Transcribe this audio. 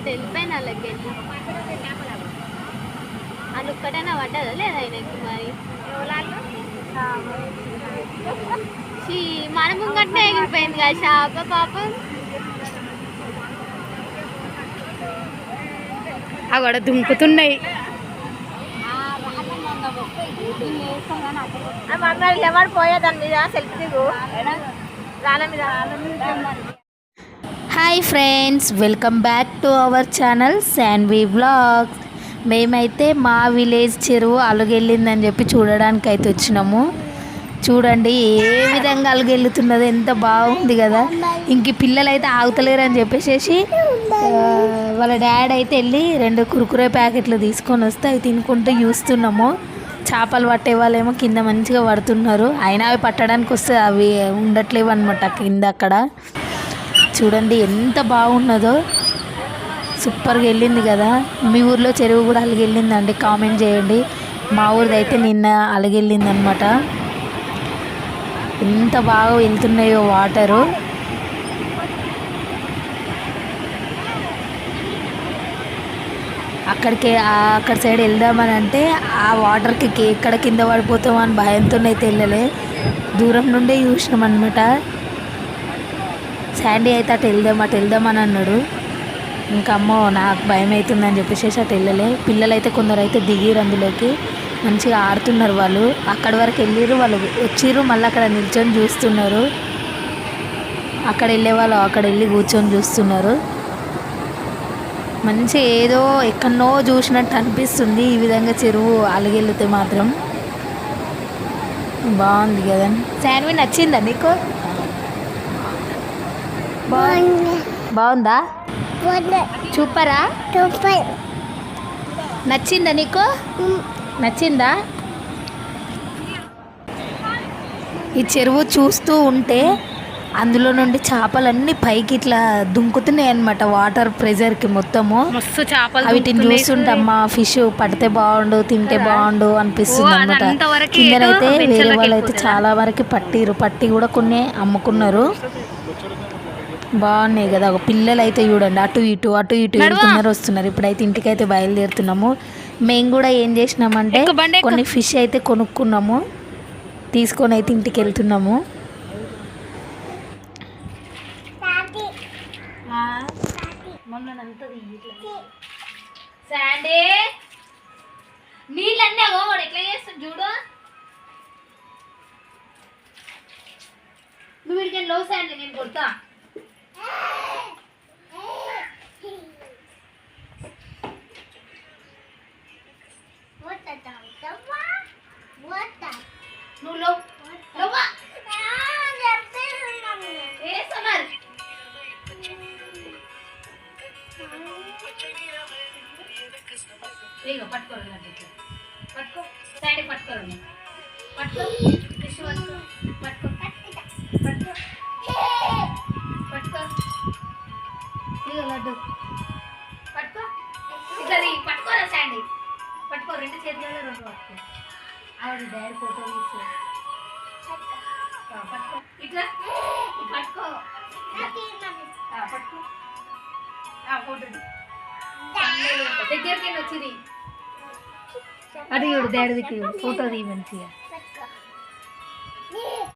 ఒకటి వెళ్ళిపోయిన వాళ్ళకి వెళ్ళి. అది ఒక్కటైనా పడ్డదా లేదా ఆయనకి మరి? మన ముంగట్నే ఎగిరిపోయింది కదా షాప పాపం. అక్కడ దుంకుతున్నాయి. ఎవరు పోయా దాని మీద? సెల్ఫీ దిగు. రాళ్ళ మీద. Hi friends welcome back to our channel Shanvi vlogs మేమైతే మా విలేజ్ చెరువు అలుగెళ్ళిందని చెప్పి చూడడానికి అయితే వచ్చినాము. చూడండి ఏ విధంగా అలుగెళ్ళుతున్నదో ఎంత బాగుంది కదా. ఇంక పిల్లలు అయితే ఆగుతలేరు అని చెప్పేసి వాళ్ళ డాడీ అయితే వెళ్ళి రెండు కురుకురే ప్యాకెట్లు తీసుకొని వస్తే అవి తినుకుంటూ చూస్తున్నాము. చేపలు పట్టే వాళ్ళేమో కింద మంచిగా పడుతున్నారు. అయినా అవి పట్టడానికి వస్తే అవి ఉండట్లేవు అనమాట కింద అక్కడ. చూడండి ఎంత బాగున్నదో. సూపర్గా వెళ్ళింది కదా. మీ ఊర్లో చెరువు కూడా అలిగెళ్ళిందండి. కామెంట్ చేయండి. మా ఊరిది అయితే నిన్న అలగెళ్ళిందనమాట ఎంత బాగా వెళ్తున్నాయో వాటరు. అక్కడికి అక్కడ సైడ్ వెళ్దామని అంటే ఆ వాటర్కి ఎక్కడ కింద పడిపోతామని అని వెళ్ళలే. దూరం నుండే చూసినాం అనమాట శాండీ అయితే అటు వెళ్దాం అటు వెళ్దామని అన్నాడు. ఇంకా అమ్మో నాకు భయం అవుతుందని చెప్పేసి అటు వెళ్ళలే. పిల్లలు అయితే కొందరు అయితే దిగిరు అందులోకి. మంచిగా ఆడుతున్నారు వాళ్ళు. అక్కడి వరకు వెళ్ళిరు వాళ్ళు వచ్చిర్రు మళ్ళీ అక్కడ నిల్చొని చూస్తున్నారు. అక్కడ వెళ్ళే వాళ్ళు అక్కడ వెళ్ళి కూర్చొని చూస్తున్నారు. మంచి ఏదో ఎక్కడనో చూసినట్టు అనిపిస్తుంది. ఈ విధంగా చెరువు అలిగెళ్తే మాత్రం. బాగుంది కదా. శాన్వి నచ్చిందా నీకు బాగుందా. చూపరా? నచ్చిందా నీకు? నచ్చిందా? ఈ చెరువు చూస్తూ ఉంటే అందులో నుండి చేపలన్నీ పైకి ఇట్లా దుంకుతున్నాయి అనమాట వాటర్ ప్రెజర్కి మొత్తము. మస్తు చేపలు వీటిని చూస్తుంటే అమ్మ ఫిష్ పడితే బాగుండు తింటే బాగుండు అనిపిస్తుంది అనమాట కిందనైతే వేరే అయితే? చాలా వరకు పట్టిరు పట్టి కూడా కొన్ని అమ్ముకున్నారు. బాగున్నాయి కదా. ఒక పిల్లలు అయితే చూడండి అటు ఇటు అటు ఇటు. వెళ్తున్నారు వస్తున్నారు. ఇప్పుడైతే ఇంటికైతే బయలుదేరుతున్నాము. మేము కూడా ఏం చేసినామంటే. కొన్ని ఫిష్ అయితే కొనుక్కున్నాము. తీసుకొని అయితే ఇంటికి వెళ్తున్నాము. నీళ్ళన్నీ ఎట్లా చూడు. నువ్వు వీడికి లో శాండీ నేను కొడతా. నువ్వు లో పట్టుకోరు ఇట్లా. పట్టుకో సైడ్ పట్టుకోరు పట్టుకో పట్టుకో పట్టుకో రెండు చేతులలో రెండు పట్టుకో. ఆవిడ డాడీ ఫోటో తీసుకో. పట్టుకో. దగ్గరికి వచ్చింది అది చూడు డాడీ ఫోటో తీ